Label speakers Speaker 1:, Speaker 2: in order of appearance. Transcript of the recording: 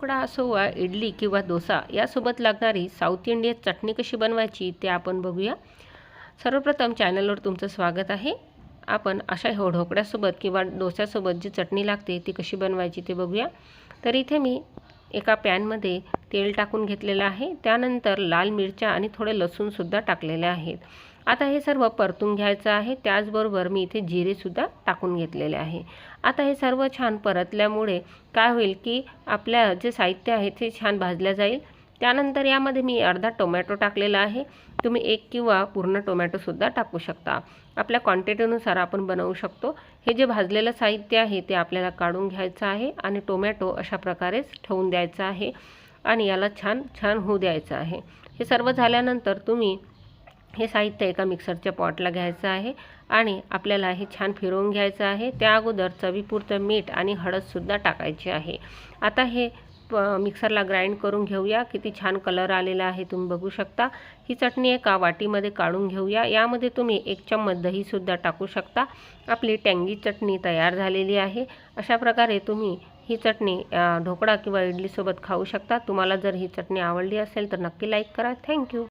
Speaker 1: तुकडा असो वा इडली किंवा डोसा यासोबत लागणारी साऊथ इंडियन चटणी कशी बनवायची ते आपण बघूया. सर्वप्रथम चॅनलवर तुमचं स्वागत आहे. आपण अशा हो ढोकळ्यासोबत किंवा डोस्यासोबत जी चटणी लागते ती कशी बनवायची ते बघूया. तर इथे मी एका पॅनमध्ये तेल टाकून घेतलेलं आहे. त्यानंतर लाल मिरच्या आणि थोडे लसूणसुद्धा टाकलेले आहेत. आता हे सर्व परतून घ्यायचं आहे. त्याचबरोबर मी इथे जिरेसुद्धा टाकून घेतलेले आहे. आता हे सर्व छान परतल्यामुळे काय होईल की आपल्या जे साहित्य आहे ते छान भाजलं जाईल. त्यानंतर यामध्ये मी अर्धा टोमॅटो टाकलेला आहे. तुम्ही एक किंवा पूर्ण टोमॅटोसुद्धा टाकू शकता. आपल्या क्वांटिटीनुसार आपण बनवू शकतो. हे जे भाजलेलं साहित्य आहे ते आपल्याला काढून घ्यायचं आहे आणि टोमॅटो अशा प्रकारेच ठेवून द्यायचा आहे आणि याला छान छान होऊ द्यायचं आहे. हे सर्व झाल्यानंतर तुम्ही हे साहित्य एका मिक्सरच्या पॉटला घ्यायचं आहे आणि आपल्याला हे छान फिरवून घ्यायचं आहे. त्या अगोदर चवीपुरतं मीठ आणि हळदसुद्धा टाकायची आहे. आता हे प मिक्सरला ग्राइंड करून घेऊया. किती छान कलर आलेला आहे तुम्ही बघू शकता. ही चटणी एका वाटीमध्ये काढून घेऊया. यामध्ये तुम्ही एक चम्मच दहीसुद्धा टाकू शकता. आपली टँगी चटणी तयार झालेली आहे. अशा प्रकारे तुम्ही ही चटणी ढोकळा किंवा इडलीसोबत खाऊ शकता. तुम्हाला जर ही चटणी आवडली असेल तर नक्की लाईक करा. थँक्यू.